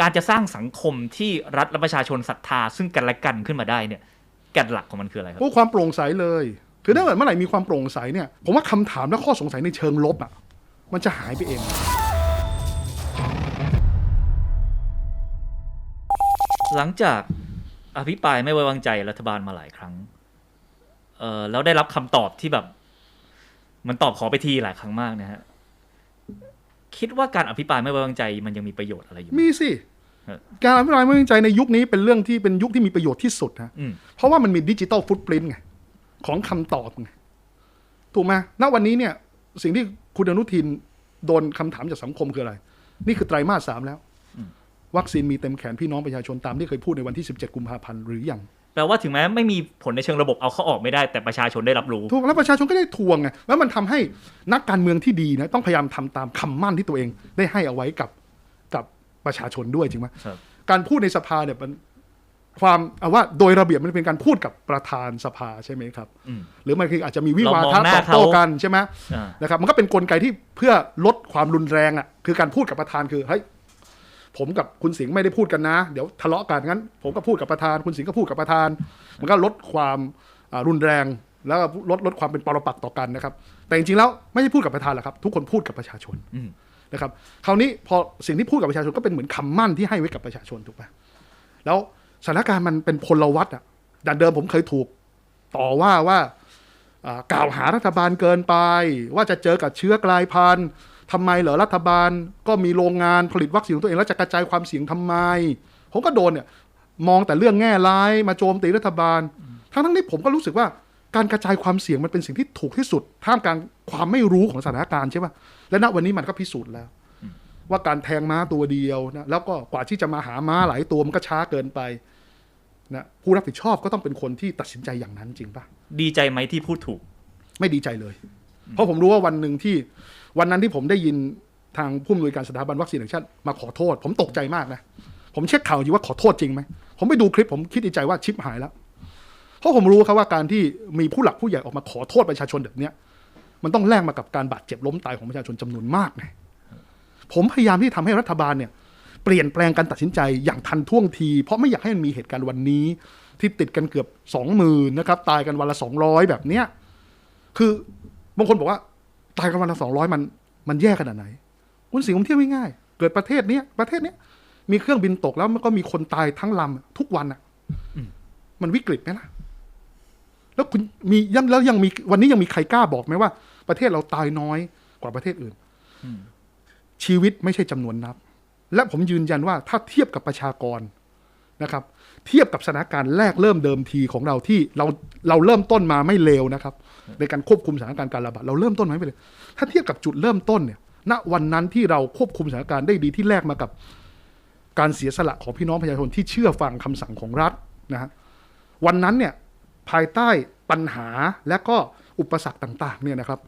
การจะสร้างสังคมที่รัฐและประชาชนศรัทธา ซึ่งกันและกันขึ้นมาได้เนี่ยแก่นหลักของมันคืออะไรครับ พวกความโปร่งใสเลย คือถ้าเกิดเมื่อไหร่มีความโปร่งใสเนี่ย ผมว่าคำถามและข้อสงสัยในเชิงลบอะ มันจะหายไปเอง หลังจากอภิปรายไม่ไว้วางใจรัฐบาลมาหลายครั้ง เออแล้วได้รับคำตอบที่แบบ มันตอบขอไปทีหลายครั้งมากนะฮะ คิดว่าการอภิปรายไม่ไว้วางใจมันยังมีประโยชน์อะไรอยู่ไหมมีสิฮะการอภิปรายไม่ไว้วางใจในยุคนี้เป็นเรื่องที่เป็นยุคที่มีประโยชน์ที่สุดนะอืมเพราะว่ามันมีดิจิตอลฟุตปรินต์ไงของคำตอบไงถูกไหมณวันนี้เนี่ย สิ่งที่คุณอนุทินโดนคำถามจากสังคมคืออะไร นี่คือไตรมาสสามแล้ว วัคซีนมีเต็มแขนพี่น้องประชาชนตามที่เคยพูดในวันที่ 17 กุมภาพันธ์หรือยัง แปลว่าถึงแม้ไม่มีผลในเชิงระบบเอาเข้าออกไม่ได้แต่ประชาชนได้รับรู้ถูกแล้วประชาชนก็ได้ทวงไงแล้วมันทำให้นักการเมืองที่ดีนะต้องพยายามทำตามคำมั่นที่ตัวเองได้ให้เอาไว้กับกับประชาชนด้วยจริงไหมครับการพูดในสภาเนี่ยมันความเอาว่าโดยระเบียบมันเป็นการพูดกับประธานสภาใช่ไหมครับอืมหรือมันคืออาจจะมีวิวาเรามทะองหน้าตอบโต้เขากันใช่ไหมอ่านะครับ มันก็เป็นกลไกที่เพื่อลดความรุนแรงอะคือการพูดกับประธานคือเฮ้ย ผมกับคุณสิงห์ไม่ได้พูดกันนะ เดี๋ยวทะเลาะกันงั้น ผมก็พูดกับประธาน คุณสิงห์ก็พูดกับประธาน มันก็ลดความอ่ารุนแรง แล้วก็ลดลดความเป็นปรปักษ์ต่อกันนะครับ แต่จริงๆแล้วไม่ใช่พูดกับประธานหรอกครับ ทุกคนพูดกับประชาชนอืมนะครับคราวนี้พอสิ่งที่พูดกับประชาชนก็เป็นเหมือนคำมั่นที่ให้ไว้กับประชาชนถูกปะแล้วสถานการณ์มันเป็นพลวัตอะดันเดิมผมเคยถูกต่อว่าว่าอ่ากล่าวหารัฐบาลเกินไป ว่าจะเจอกับเชื้อกลายพันธุ์ ทำไมเหรอรัฐบาลก็มีโรงงานผลิตวัคซีนของตัวเองแล้วจะกระจายความเสี่ยงทำไม ผมก็โดนเนี่ยมองแต่เรื่องแง่ร้ายมาโจมตีรัฐบาล ทั้งทั้งๆที่ผมก็รู้สึกว่าการกระจายความเสี่ยงมันเป็นสิ่งที่ถูกที่สุด ท่ามกลางความไม่รู้ของสถานการณ์ใช่ปะและณวันนี้มันก็พิสูจน์แล้ว ว่าการแทงม้าตัวเดียวนะแล้วก็กว่าที่จะมาหาม้าหลายตัวมันก็ช้าเกินไปนะผู้รับผิดชอบก็ต้องเป็นคนที่ตัดสินใจอย่างนั้นจริงปะดีใจไหมที่พูดถูก ไม่ดีใจเลย เพราะผมรู้ว่าวันหนึ่งที่ วันนั้นที่ผมได้ยินทางผู้อำนวยการสถาบันวัคซีนแห่งชาติมาขอโทษ ผมตกใจมากนะผมเช็คข่าวอยู่ว่าขอโทษจริงไหมผมไปดูคลิปผมคิดในใจว่าชิปหายแล้ว เพราะผมรู้ครับว่าการที่มีผู้หลักผู้ใหญ่ออกมาขอโทษประชาชนแบบเนี้ยมันต้องแลกมากับการบาดเจ็บล้มตายของประชาชนจำนวนมากไงผมพยายามที่ทำให้รัฐบาลเนี่ย เปลี่ยนแปลงการตัดสินใจอย่างทันท่วงที เพราะไม่อยากให้มันมีเหตุการณ์วันนี้ ที่ติดกันเกือบสองหมื่นนะครับ ตายกันวันละสองร้อยแบบเนี้ยคือบางคนบอกว่า ตายกันวันละสองร้อยมันมันแย่ขนาดไหน คุณสิงห์ผมเทียบง่ายๆเกิดประเทศเนี้ยประเทศเนี้ยมีเครื่องบินตกแล้วมันก็มีคนตายทั้งลำทุกวันอะมันวิกฤตไหมล่ะ แล้วคุณมียังแล้วยังมีวันนี้ยังมีใครกล้าบอกไหมว่า ประเทศเราตายน้อยกว่าประเทศอื่นชีวิตไม่ใช่จำนวนนับ และผมยืนยันว่าถ้าเทียบกับประชากร นะครับ เทียบกับสถานการณ์แรกเริ่มเดิมทีของเราที่เราเราเริ่มต้นมาไม่เลวนะครับ ในการควบคุมสถานการณ์การระบาดเราเริ่มต้นมาไม่เลวถ้าเทียบกับจุดเริ่มต้นเนี่ย ณวันนั้นที่เราควบคุมสถานการณ์ได้ดีที่แรกมากับการเสียสละของพี่น้องประชาชนที่เชื่อฟังคำสั่งของรัฐนะฮะวันนั้นเนี่ยภายใต้ปัญหาและก็อุปสรรคต่างๆเนี่ยนะครับ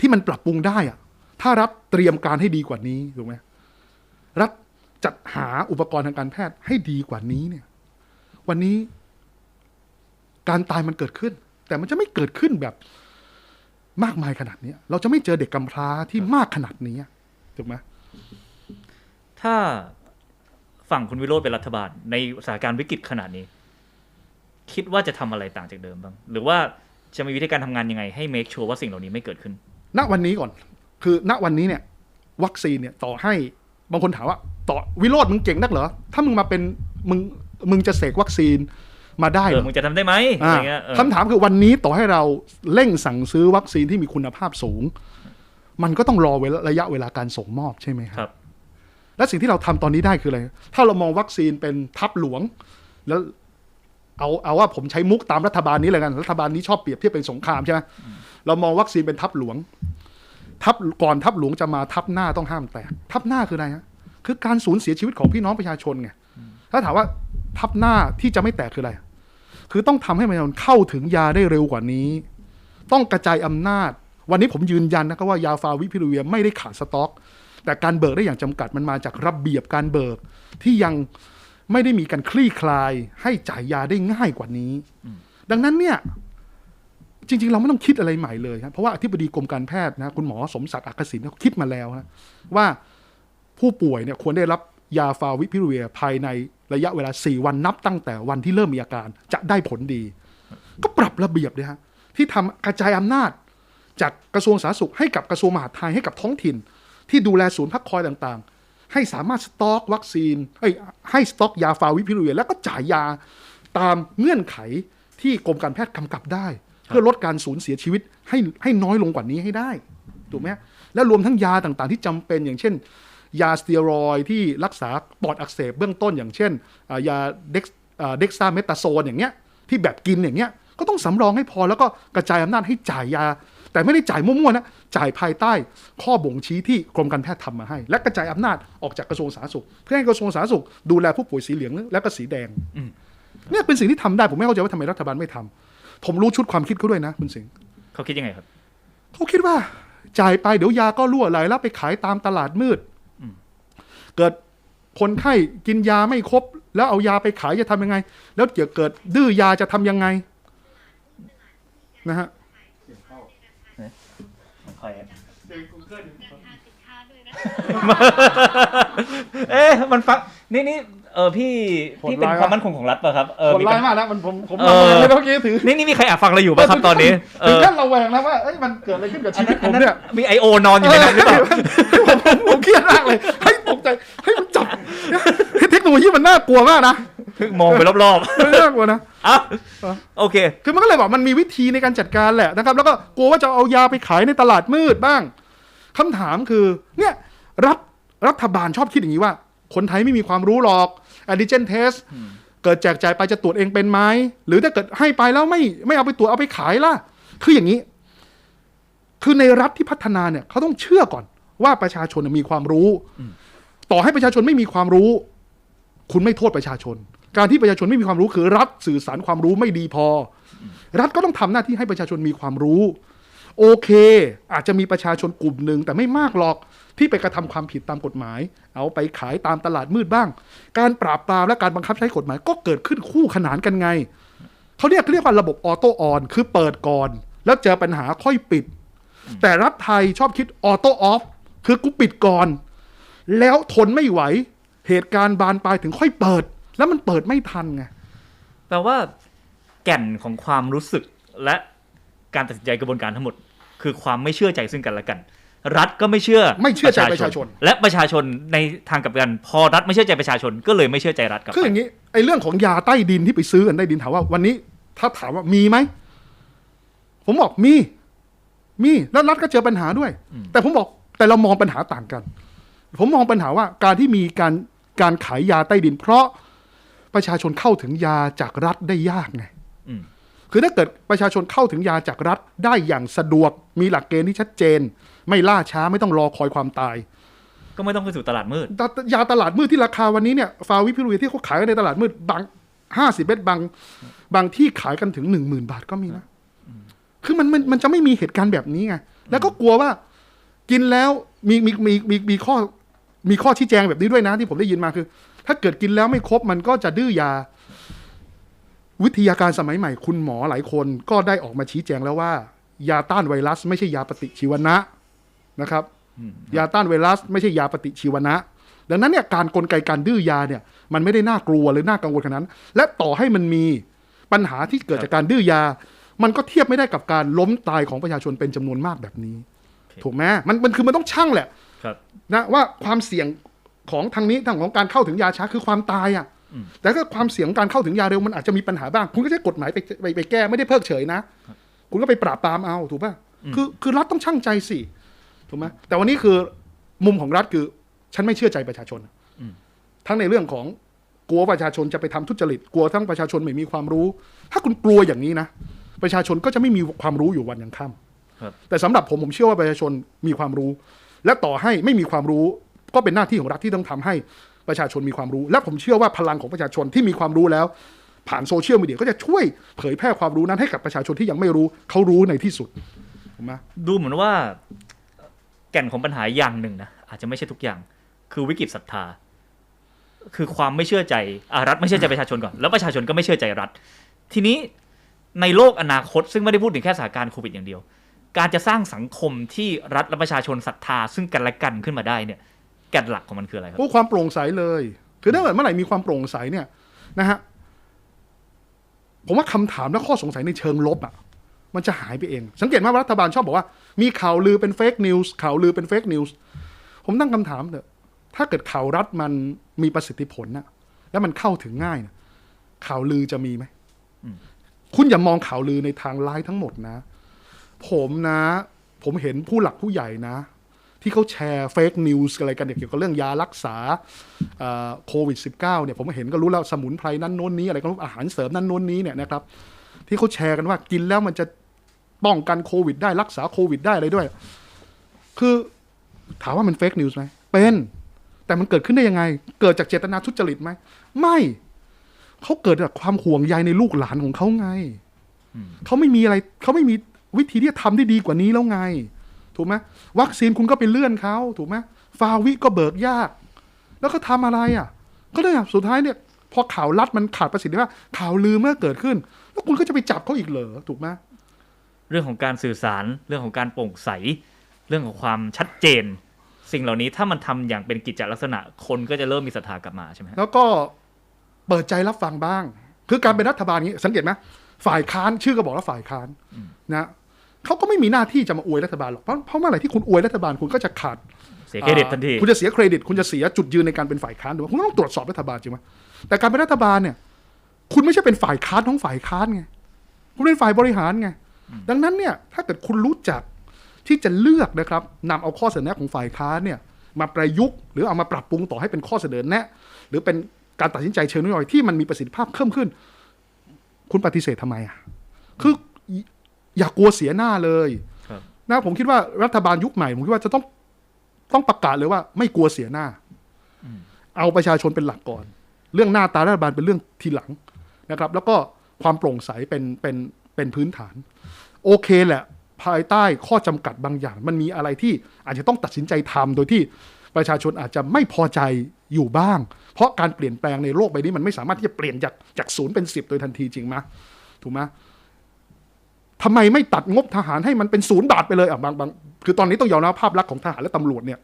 ที่มันปรับปรุงได้อะถ้ารัฐเตรียมการให้ดีกว่านี้ถูกไหมรัฐ จัดหาอุปกรณ์ทางการแพทย์ให้ดีกว่านี้เนี่ย วันนี้การตายมันเกิดขึ้น แต่มันจะไม่เกิดขึ้นแบบมากมายขนาดเนี้ยเราจะไม่เจอเด็กกำพร้าที่มากขนาดนี้ถูกไหมถ้าฝั่งคุณวิโรจน์เป็นรัฐบาล ในสถานการณ์วิกฤตขนาดนี้ คิดว่าจะทำอะไรต่างจากเดิมบ้าง หรือว่าจะมีวิธีการทำงานยังไง ให้ make sure ว่าสิ่งเหล่านี้ไม่เกิดขึ้น ณวันนี้ก่อน คือณวันนี้เนี่ย วัคซีนเนี่ยต่อให้ บางคนถามว่า ต่อวิโรธมึงเก่งนักเหรอ ถ้ามึงมาเป็นมึงมึงจะเสกวัคซีนมาได้เอเหรออมึงจะทำได้ไหมอะอ่าไรเงี้ยเออคำถามคือวันนี้ต่อให้เราเร่งสั่งซื้อวัคซีนที่มีคุณภาพสูง มันก็ต้องรอเวลาระยะเวลาการส่งมอบใช่ไหมคครับรับ และสิ่งที่เราทำตอนนี้ได้คืออะไร ถ้าเรามองวัคซีนเป็นทัพหลวง แล้วเอาเอาว่าผมใช้มุกตามรัฐบาลนี้เลยกัน รัฐบาลนี้ชอบเปรียบเทียบเป็นสงครามใช่ไหมเรามองวัคซีนเป็นทัพหลวง ทัพก่อนทัพหลวงจะมาทัพหน้าต้องห้ามแตก ทัพหน้าคืออะไรฮะคือการสูญเสียชีวิตของพี่น้องประชาชนไงถ้าถามว่าทัพหน้าที่จะไม่แตกคืออะไร คือต้องทำให้ประชาชนเข้าถึงยาได้เร็วกว่านี้ ต้องกระจายอำนาจ วันนี้ผมยืนยันนะครับว่ายาฟาวิพิรุเวียไม่ได้ขาดสต็อก แต่การเบิกได้อย่างจำกัดมันมาจากระเบียบการเบิกที่ยังไม่ได้มีการคลี่คลายให้จ่ายยาได้ง่ายกว่านี้ ดังนั้นเนี่ย จริง ๆ เราไม่ต้องคิดอะไรใหม่เลยครับเพราะว่าอธิบดีกรมการแพทย์นะคุณหมอสมศักดิ์อักษิณเขาคิดมาแล้วนะว่าผู้ป่วยเนี่ยควรได้รับยาฟาวิพิเวียภายในระยะเวลา 4 วันนับตั้งแต่วันที่เริ่มมีอาการจะได้ผลดี ก็ปรับระเบียบเลยฮะที่ทำกระจายอำนาจ จากกระทรวงสาธารณสุขให้กับกระทรวงมหาดไทยให้กับท้องถิ่น ที่ดูแลศูนย์พักคอยต่างๆ ให้สามารถสต็อกวัคซีนเอ้ให้สต็อกยาฟาวิพิเวียแล้วก็จ่ายยาตามเงื่อนไขที่กรมการแพทย์กำกับได้ พื่อลดการสูญเสียชีวิตให้ให้น้อยลงกว่านี้ให้ได้ถูกไหมฮะและรวมทั้งยาต่างๆ ที่จำเป็นอย่างเช่น ยาสเตียรอยด์ที่รักษาปอดอักเสบเบื้องต้นอย่างเช่นอ่ายาเด็กเด็กซาเมตาโซนอย่างเงี้ยที่แบบกินอย่างเงี้ยก็ต้องสำรองให้พอแล้วก็กระจายอำนาจให้จ่ายยา แต่ไม่ได้จ่ายมั่วๆนะจ่ายภายใต้ข้อบ่งชี้ที่กรมการแพทย์ทำมาให้ และกระจายอำนาจออกจากกระทรวงสาธารณสุข เพื่อให้กระทรวงสาธารณสุขดูแลผู้ป่วยสีเหลืองและก็สีแดงเนี่ยเป็นสิ่งที่ทำได้ผมไม่เข้าใจว่าทำไมรัฐบาลไม่ทำ ผมรู้ชุดความคิดเขาด้วยนะ คุณสิงห์เขาคิดยังไงครับ เขาคิดว่า จ่ายไปเดี๋ยวยาก็รั่วไหลแล้วไปขายตามตลาดมืดเกิดคนไข้กินยาไม่ครบ แล้วเอายาไปขายจะทำยังไง แล้วเดี๋ยวเกิดดื้อยาจะทำยังไง นะฮะของใครอะราคาสินค้าด้วยนะเอ๊ะมันฟังนี่นี่ เออพี่โหดพี่เป็นร้ายความวะมั่นคงของรัฐป่ะครับเออคนมีร้ายปัญมากนะมันผมผมเออระแวงเลยนะเมื่อกี้ถือนี่นี่มีใครแอบฟังเราอยู่ป่ะครับตอนนี้เอถึงอขั้นระแวงนะว่าเอ้ยมันเกิดอะไรขึ้นกับชีวิตผมเนี่ยมีไอโอนอนอยู่ในนั้นหรือเปล่าผมผมผมเครียดมากเลยให้ยตกใจให้ยมันจับเทคโนโลยีมันน่ากลัวมากนะมองไปรอบน่ากลัวนะๆอะโอเค คือมันก็เลยบอกมันมีวิธีในการจัดการแหละนะครับ แล้วก็กลัวว่าจะเอายาไปขายในตลาดมืดบ้างคำถามคือ เนี่ยรัฐรัฐบาลชอบคิดอย่างนี้ว่า คนไทยไม่มีความรู้หรอก antigen test เกิดแจกจ่ายไปจะตรวจเองเป็นไหมหรือถ้าเกิดให้ไปแล้วไม่ไม่เอาไปตรวจเอาไปขายล่ะ คืออย่างนี้ คือในรัฐที่พัฒนาเนี่ยเขาต้องเชื่อก่อนว่าประชาชนน่ะมีความรู้ ต่อให้ประชาชนไม่มีความรู้ คุณไม่โทษประชาชน การที่ประชาชนไม่มีความรู้คือ รัฐสื่อสารความรู้ไม่ดีพอ รัฐก็ต้องทำหน้าที่ให้ประชาชนมีความรู้ โอเค อาจจะมีประชาชนกลุ่มหนึ่งแต่ไม่มากหรอกที่ไปกระทำความผิดตามกฎหมาย เอาไปขายตามตลาดมืดบ้าง การปราบปรามและการบังคับใช้กฎหมายก็เกิดขึ้นคู่ขนานกันไงเขาเรียกเรียกว่าระบบออโต้ออนคือเปิดก่อน แล้วเจอปัญหาค่อยปิด แต่รัฐไทยชอบคิดออโต้ออฟคือกูปิดก่อน แล้วทนไม่ไหว เหตุการณ์บานปลายถึงค่อยเปิด แล้วมันเปิดไม่ทันไงแปลว่า แก่นของความรู้สึกและ การตัดสินใจกระบวนการทั้งหมด คือความไม่เชื่อใจซึ่งกันและกัน รัฐก็ไม่เชื่อไม่เชื่อใจประชาชน และประชาชนในทางกลับกัน พอรัฐไม่เชื่อใจประชาชน ก็เลยไม่เชื่อใจรัฐกลับคืออย่างนี้นี้ไอ้เรื่องของยาใต้ดินที่ไปซื้อกันใต้ดินถามว่าวันนี้ ถ้าถามว่ามีไหมผมบอกมี มีแล้วรัฐก็เจอปัญหาด้วย แต่ผมบอกแต่เรามองปัญหาต่างกัน ผมมองปัญหาว่าการที่มีการการขายยาใต้ดิน เพราะประชาชนเข้าถึงยาจากรัฐได้ยากไงอืม คือถ้าเกิดประชาชนเข้าถึงยาจากรัฐได้อย่างสะดวก มีหลักเกณฑ์ที่ชัดเจน ไม่ล่าช้าไม่ต้องรอคอยความตาย ก็ไม่ต้องไปสู่ตลาดมืดตยาตลาดมืดที่ราคาวันนี้เนี่ยฟาวิพิรุยที่เขาขายกันในตลาดมืดบางห้าสิบเมตรบางบางที่ขายกันถึงหนึ่งหมื่นบาทก็มีนะคือมันมันมันจะไม่มีเหตุการณ์แบบนี้ไงแล้วก็กลัวว่ากินแล้วมีมีมีมีมีข้อมีข้อชี้แจงแบบนี้ด้วยนะที่ผมได้ยินมาคือ ถ้าเกิดกินแล้วไม่ครบมันก็จะดื้อยา วิทยาการสมัยใหม่คุณหมอหลายคนก็ได้ออกมาชี้แจงแล้วว่า ยาต้านไวรัส ไม่ใช่ยาปฏิชีวนะนะครับ ยาต้านไวรัส ไม่ใช่ยาปฏิชีวนะ ดังนั้นเนี่ยการกลไกการดื้อยาเนี่ยมันไม่ได้น่ากลัวหรือน่ากังวลขนาดนั้น และต่อให้มันมีปัญหาที่เกิดจากการดื้อยา มันก็เทียบไม่ได้กับการล้มตายของประชาชนเป็นจำนวนมากแบบนี้เคถูกไหมมันมันคือมันต้องชั่งแหละครับนะว่าความเสี่ยงของทางนี้ทางของการเข้าถึงยาช้าคือความตายอะอืม แต่ก็ความเสี่ยงของการเข้าถึงยาเร็วมันอาจจะมีปัญหาบ้าง คุณก็ใช้กฎหมายไปไปไปแก้ไม่ได้เพิกเฉยนะ คุณก็ไปปราบปรามเอาถูกป่ะคือคือรัฐต้องชั่งใจสิถูกไหมแต่วันนี้คือมุมของรัฐคือ ฉันไม่เชื่อใจประชาชนอืมทั้งในเรื่องของกลัวประชาชนจะไปทำทุจริตกลัวทั้งประชาชนไม่มีความรู้ ถ้าคุณกลัวอย่างนี้นะประชาชนก็จะไม่มีความรู้อยู่วันยังค่ำครับแต่สำหรับผมผมเชื่อว่าประชาชนมีความรู้ และต่อให้ไม่มีความรู้ก็เป็นหน้าที่ของรัฐที่ต้องทำให้ ประชาชนมีความรู้ และผมเชื่อว่าพลังของประชาชนที่มีความรู้แล้ว ผ่านโซเชียลมีเดียก็จะช่วยเผยแพร่ความรู้นั้นให้กับประชาชนที่ยังไม่รู้เขารู้ในที่สุดถูกไหมดูเหมือนว่าแก่นของปัญหาอย่างหนึ่งนะอาจจะไม่ใช่ทุกอย่าง คือวิกฤตศรัทธา คือความไม่เชื่อใจอรัฐไม่เชื่อใจประชาชนก่อน แล้วประชาชนก็ไม่เชื่อใจรัฐ ทีนี้ในโลกอนาคต ซึ่งไม่ได้พูดถึงแค่สถานการณ์โควิดอย่างเดียว การจะสร้างสังคมที่รัฐและประชาชนศรัทธาซึ่งกันและกันขึ้นมาได้เนี่ย แก่นหลักของมันคืออะไรครับพวกความโปร่งใสเลย คือถ้าเกิดเมื่อไหร่มีความโปร่งใสเนี่ยนะฮะผมว่าคำถามและข้อสงสัยในเชิงลบอะ มันจะหายไปเอง สังเกตไหมว่ารัฐบาลชอบบอกว่า มีข่าวลือเป็นเฟกนิวส์ข่าวลือเป็นเฟกนิวส์ผมตั้งคำถามเถอะถ้าเกิดข่าวรัฐมันมีประสิทธิผลนะแล้วมันเข้าถึงง่ายนะข่าวลือจะมีไหมอืมคุณอย่ามองข่าวลือในทางร้ายทั้งหมดนะ ผมนะ ผมเห็นผู้หลักผู้ใหญ่นะ ที่เขาแชร์เฟกนิวส์อะไรกันเนี่ยเกี่ยวกับเรื่องยารักษาโควิด -19 เนี่ยผมเห็นก็รู้แล้วสมุนไพรนั้นโน้นนี้อะไรก็รู้อาหารเสริมนั้นโน้นนี้เนี่ยนะครับที่เขาแชร์กันว่ากินแล้วมันจะป้องกันโควิด ได้รักษาโควิด ได้อะไรด้วย คือถามว่ามันเฟกนิวส์ไหมเป็นแต่มันเกิดขึ้นได้ยังไง เกิดจากเจตนาทุจริตไหม ไม่ เขาเกิดจากความห่วงใยในลูกหลานของเขาไง เขาไม่มีอะไร เขาไม่มีวิธีที่จะทำได้ดีกว่านี้แล้วไง ถูกไหมวัคซีนคุณก็ไปเลื่อนเขาถูกไหมฟาวิก็เบิกยาก แล้วก็ทำอะไรอะ ก็เลยอะสุดท้ายเนี่ย พอข่าวลัดมันขาดประสิทธิภาพข่าวลือเมื่อเกิดขึ้น แล้วคุณก็จะไปจับเขาอีกเหรอถูกไหมเรื่องของการสื่อสารเรื่องของการโปร่งใส เรื่องของความชัดเจน สิ่งเหล่านี้ถ้ามันทำอย่างเป็นกิจจลักษณะคนก็จะเริ่มมีศรัทธากลับมาใช่ไหมฮะแล้วก็เปิดใจรับฟังบ้าง คือการเป็นรัฐบาลนี้สังเกตไหมฝ่ายค้านชื่อก็บอกแล้วฝ่ายค้านนะ เขาก็ไม่มีหน้าที่จะมาอวยรัฐบาลหรอกเพราะเพราะเมื่อไหร่ที่คุณอวยรัฐบาลคุณก็จะขาดเสียเครดิตทันทีอ่าคุณจะเสียเครดิต คุณจะเสียจุดยืนในการเป็นฝ่ายค้านด้วยคุณต้องตรวจสอบรัฐบาลจริงไหมแต่การเป็นรัฐบาลเนี่ย คุณไม่ใช่เป็นฝ่ายค้านของฝ่ายค้านไงคุณเป็นฝ่ายบริหารไงดังนั้นเนี่ย ถ้าเกิดคุณรู้จักที่จะเลือกนะครับนำเอาข้อเสนอแนะของฝ่ายค้านเนี่ย มาประยุกต์หรือเอามาปรับปรุงต่อให้เป็นข้อเสนอแนะ หรือเป็นการตัดสินใจเชิงนโยบายที่มันมีประสิทธิภาพเพิ่มขึ้น คุณปฏิเสธทำไมอะคือ อย่ากลัวเสียหน้าเลยครับนะผมคิดว่ารัฐบาลยุคใหม่ผมคิดว่าจะต้องต้องประกาศเลยว่า ไม่กลัวเสียหน้าเอาประชาชนเป็นหลักก่อน เรื่องหน้าตารัฐบาลเป็นเรื่องทีหลังนะครับ แล้วก็ความโปร่งใสเป็นเป็นเป็นพื้นฐาน โอเคแหละ ภายใต้ข้อจำกัดบางอย่าง มันมีอะไรที่อาจจะต้องตัดสินใจทำโดยที่ประชาชนอาจจะไม่พอใจอยู่บ้าง เพราะการเปลี่ยนแปลงในโลกใบนี้มันไม่สามารถที่จะเปลี่ยนจากจากศูนย์เป็นสิบโดยทันทีจริงไหมถูกไหม ทำไมไม่ตัดงบทหารให้มันเป็นศูนย์บาทไปเลยอะบางบางคือตอนนี้ต้องยอมรับภาพลักษณ์ของทหารและตำรวจเนี่ย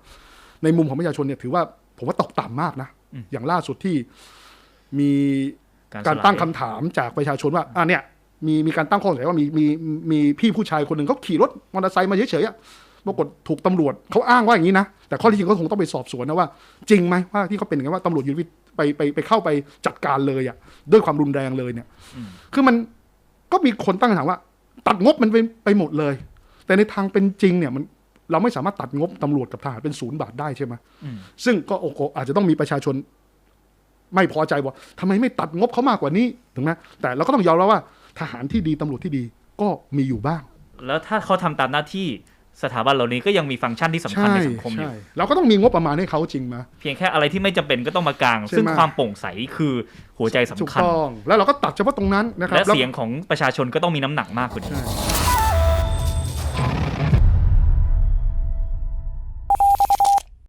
ในมุมของประชาชนเนี่ยถือว่าผมว่าตกต่ำมากนะ อย่างล่าสุดที่มีการสลยตั้งคำถามจากประชาชนว่าอะเนี่ยมีมีการตั้งข้อสงสัยว่ามีมีมีพี่ผู้ชายคนหนึ่งเขาขี่รถมอเตอร์ไซค์มาเฉยๆอะปรากฏถูกตำรวจเขาอ้างว่าอย่างนี้นะ แต่ข้อที่จริงก็คงต้องไปสอบสวนนะว่า จริงไหมว่าที่เขาเป็นอย่างนี้นว่าตำรวจยุทธวิธีไปไปไปเข้าไปจัดการเลยอะด้วยความรุนแรงเลยเนี่ย คือมันก็มีคนตั้งคำถามว่า ตัดงบมันไปไปหมดเลย แต่ในทางเป็นจริงเนี่ยมันเราไม่สามารถตัดงบตำรวจกับทหารเป็นศูนย์บาทได้ใช่ไหมอืมซึ่งก็โอโกอาจจะต้องมีประชาชน ไม่พอใจว่าทำไมไม่ตัดงบเขามากกว่านี้ถึงไหมแต่เราก็ต้องยอมรับว่า ทหารที่ดีตำรวจที่ดีก็มีอยู่บ้าง แล้วถ้าเขาทำตามหน้าที่ สถาบันเหล่านี้ก็ยังมีฟังก์ชันที่สำคัญในสังคมอยู่ใช่เราก็ต้องมีงบประมาณให้เขาจริงไหมเพียงแค่อะไรที่ไม่จำเป็นก็ต้องมากางใช่ไหมซึ่งความโปร่งใสคือหัวใจสำถูกคัญต้องแล้วเราก็ตัดเฉพาะตรงนั้นนะครับและแล้วเสียงของประชาชนก็ต้องมีน้ำหนักมากกว่านี้ใช่